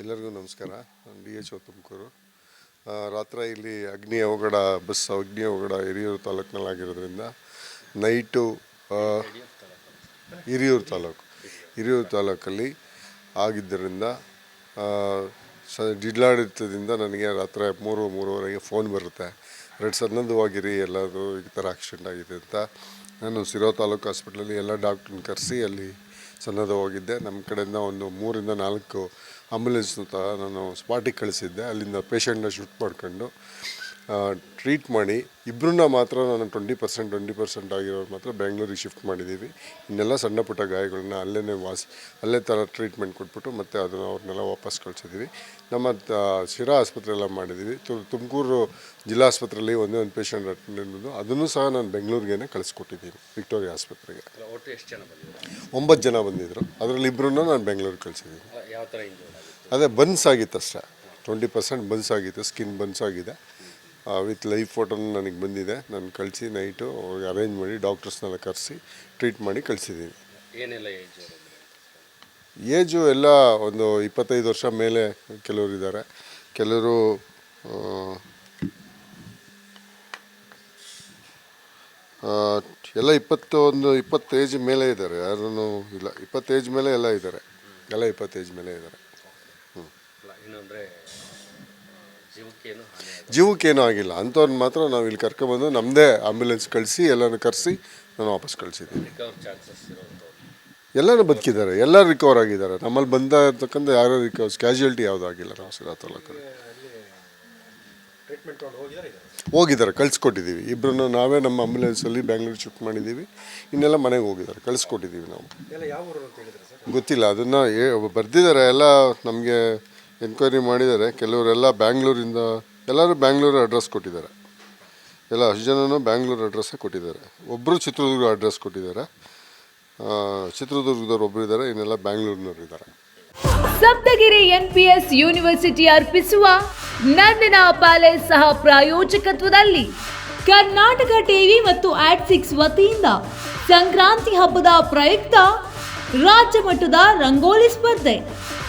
ಎಲ್ಲರಿಗೂ ನಮಸ್ಕಾರ. ನಾನು ಡಿ ಎಚ್ ಒ ತುಮಕೂರು ರಾತ್ರಿ ಇಲ್ಲಿ ಅಗ್ನಿ ಅವಘಡ, ಬಸ್ ಅಗ್ನಿ ಅವಘಡ ಹಿರಿಯೂರು ತಾಲೂಕಿನಲ್ಲಿ ಆಗಿರೋದ್ರಿಂದ ನೈಟು ಹಿರಿಯೂರು ತಾಲೂಕು, ಹಿರಿಯೂರು ತಾಲೂಕಲ್ಲಿ ಆಗಿದ್ದರಿಂದ ಸ, ಜಿಲ್ಲಾಡಳಿತದಿಂದ ನನಗೆ ರಾತ್ರಿ ಮೂರು, ಮೂರುವರೆಗೆ ಫೋನ್ ಬರುತ್ತೆ. ಎರಡು ಸನ್ನದ್ಧವಾಗಿರಿ ಎಲ್ಲಾದರೂ ಈ ಥರ ಆಕ್ಸಿಡೆಂಟ್ ಆಗಿದೆ ಅಂತ. ನಾನು ಸಿರೋ ತಾಲೂಕು ಹಾಸ್ಪಿಟ್ಲಲ್ಲಿ ಎಲ್ಲ ಡಾಕ್ಟ್ರನ್ನ ಕರೆಸಿ ಅಲ್ಲಿ ಸನ್ನದ್ಧವಾಗಿದ್ದೆ ನಮ್ಮ ಕಡೆಯಿಂದ ಒಂದು ಮೂರಿಂದ ನಾಲ್ಕು ಆಂಬುಲೆನ್ಸ್ನ ನಾನು ಸ್ಪಾಟಿಗೆ ಕಳಿಸಿದ್ದೆ. ಅಲ್ಲಿಂದ ಪೇಷಂಟ್ನ ಶೂಟ್ ಮಾಡ್ಕೊಂಡು. ಟ್ರೀಟ್ ಮಾಡಿ ಇಬ್ಬರನ್ನ ಮಾತ್ರ ನಾನು ಟ್ವೆಂಟಿ ಪರ್ಸೆಂಟ್ ಟ್ವೆಂಟಿ ಪರ್ಸೆಂಟ್ ಆಗಿರೋರು ಮಾತ್ರ ಬೆಂಗಳೂರಿಗೆ ಶಿಫ್ಟ್ ಮಾಡಿದ್ದೀವಿ ಇನ್ನೆಲ್ಲ ಸಣ್ಣ ಪುಟ್ಟ ಗಾಯಗಳನ್ನ ಅಲ್ಲೇ ವಾಸಿ ಅಲ್ಲೇ ಥರ ಟ್ರೀಟ್ಮೆಂಟ್ ಕೊಟ್ಬಿಟ್ಟು ಮತ್ತೆ ಅದನ್ನು ಅವ್ರನ್ನೆಲ್ಲ ವಾಪಸ್ ಕಳ್ಸಿದ್ದೀವಿ ನಮ್ಮ ಶಿರಾ ಆಸ್ಪತ್ರೆ ಎಲ್ಲ ಮಾಡಿದ್ದೀವಿ ತುಮಕೂರು ಜಿಲ್ಲಾ ಆಸ್ಪತ್ರೆಯಲ್ಲಿ ಒಂದೇ ಒಂದು ಪೇಷಂಟ್ ಅಟೆಂಡ್ ಅದನ್ನು ಸಹ ನಾನು ಬೆಂಗಳೂರಿಗೇನೆ ಕಳಿಸ್ಕೊಟ್ಟಿದ್ದೀನಿ ವಿಕ್ಟೋರಿಯಾ ಆಸ್ಪತ್ರೆಗೆ. ಅಲ್ಲ, ಒಟ್ಟು ಎಷ್ಟು ಜನ ಬಂದಿದ್ದಾರೆ? ಒಂಬತ್ತು ಜನ ಬಂದಿದ್ದರು ಅದರಲ್ಲಿ ಇಬ್ಬರನ್ನ ನಾನು ಬೆಂಗಳೂರಿಗೆ ಕಳಿಸಿದ್ದೀನಿ ಅದೇ ಬನ್ಸ್ ಆಗಿತ್ತು? ಅಷ್ಟೇ ಟ್ವೆಂಟಿ ಪರ್ಸೆಂಟ್ ಬನ್ಸ್ ಆಗಿತ್ತು ಸ್ಕಿನ್ ಬನ್ಸ್ ಆಗಿದೆ. ವಿತ್ ಲೈವ್ ಫೋಟೋನು ನನಗೆ ಬಂದಿದೆ. ನಾನು ಕಳಿಸಿ ನೈಟು ಅವ್ರಿಗೆ ಅರೇಂಜ್ ಮಾಡಿ ಡಾಕ್ಟರ್ಸ್ನೆಲ್ಲ ಕರೆಸಿ ಟ್ರೀಟ್ ಮಾಡಿ ಕಳಿಸಿದ್ದೀನಿ ಏನೆಲ್ಲ ಏಜ್ ಏಜು ಎಲ್ಲ ಒಂದು ಇಪ್ಪತ್ತೈದು ವರ್ಷ ಮೇಲೆ ಕೆಲವರು ಇದ್ದಾರೆ ಕೆಲವರು ಎಲ್ಲ ಇಪ್ಪತ್ತೊಂದು ಇಪ್ಪತ್ತು ಏಜ್ ಮೇಲೆ ಇದ್ದಾರೆ ಯಾರೂ ಇಲ್ಲ ಇಪ್ಪತ್ತು ಏಜ್ ಮೇಲೆ ಎಲ್ಲ ಇದ್ದಾರೆ ಎಲ್ಲ ಇಪ್ಪತ್ತು ಏಜ್ ಮೇಲೆ ಇದ್ದಾರೆ ಹ್ಞೂ ಇನ್ನೊಂದರೆ ಜೀವಕ್ಕೇನು ಆಗಿಲ್ಲ. ಅಂಥವ್ರನ್ನ ಮಾತ್ರ ನಾವು ಇಲ್ಲಿ ಕರ್ಕೊಬಂದು ನಮ್ಮದೇ ಆಂಬ್ಯುಲೆನ್ಸ್ ಕಳಿಸಿ ಎಲ್ಲನೂ ಕರೆಸಿ ನಾನು ವಾಪಸ್ ಕಳಿಸಿದ್ದೀನಿ. ಎಲ್ಲರೂ ಬದುಕಿದ್ದಾರೆ. ಎಲ್ಲರೂ ರಿಕವರ್ ಆಗಿದ್ದಾರೆ. ನಮ್ಮಲ್ಲಿ ಬಂದ ಇರ್ತಕ್ಕಂಥ ಯಾರೋ ರಿಕವರ್ಸ್ ಕ್ಯಾಶುಯಾಲಿಟಿ ಯಾವುದೂ ಆಗಿಲ್ಲ ನಾವು ಸಿರಾ ತಾಲೂಕಲ್ಲಿ. ಹೋಗಿದ್ದಾರೆ. ಕಳಿಸ್ಕೊಟ್ಟಿದ್ದೀವಿ. ಇಬ್ಬರನ್ನು ನಾವೇ ನಮ್ಮ ಆಂಬ್ಯುಲೆನ್ಸಲ್ಲಿ ಬ್ಯಾಂಗ್ಳೂರು ಶಿಫ್ಟ್ ಮಾಡಿದ್ದೀವಿ. ಇನ್ನೆಲ್ಲ ಮನೆಗೆ ಹೋಗಿದ್ದಾರೆ. ಕಳಿಸ್ಕೊಟ್ಟಿದ್ದೀವಿ ನಾವು. ಗೊತ್ತಿಲ್ಲ. ಅದನ್ನು ಬರ್ದಿದ್ದಾರೆ. ಎಲ್ಲ ನಮಗೆ ಎನ್ಕ್ವೈರಿ ಮಾಡಿದ್ದಾರೆ. ಕೆಲವರೆಲ್ಲ ಬ್ಯಾಂಗ್ಳೂರಿಂದ, ಎಲ್ಲರೂ ಬ್ಯಾಂಗ್ಳೂರು ಅಡ್ರೆಸ್ ಕೊಟ್ಟಿದ್ದಾರೆ. ಎಲ್ಲ ಅಷ್ಟು ಜನನೂ ಬ್ಯಾಂಗ್ಳೂರು ಅಡ್ರೆಸ್ಸೇ ಕೊಟ್ಟಿದ್ದಾರೆ. ಒಬ್ಬರು ಚಿತ್ರದುರ್ಗ ಅಡ್ರೆಸ್ ಕೊಟ್ಟಿದ್ದಾರೆ. ಚಿತ್ರದುರ್ಗದವ್ರು ಒಬ್ಬರು ಇದ್ದಾರೆ, ಇನ್ನೆಲ್ಲ ಬ್ಯಾಂಗ್ಳೂರಿನವ್ರು ಇದ್ದಾರೆ. ಸಪ್ತಗಿರಿ ಎನ್ಪಿಎಸ್ ಯೂನಿವರ್ಸಿಟಿ ಅರ್ಪಿಸುವ ನಂದನ ಪ್ಯಾಲೇಸ್ ಸಹ ಪ್ರಾಯೋಜಕತ್ವದಲ್ಲಿ. ಕರ್ನಾಟಕ ಟಿವಿ ಮತ್ತು ಆಟ್ಸಿಕ್ಸ್ ವತಿಯಿಂದ ಸಂಕ್ರಾಂತಿ ಹಬ್ಬದ ಪ್ರಯುಕ್ತ ರಾಜ್ಯ ಮಟ್ಟದ ರಂಗೋಲಿ ಸ್ಪರ್ಧೆ.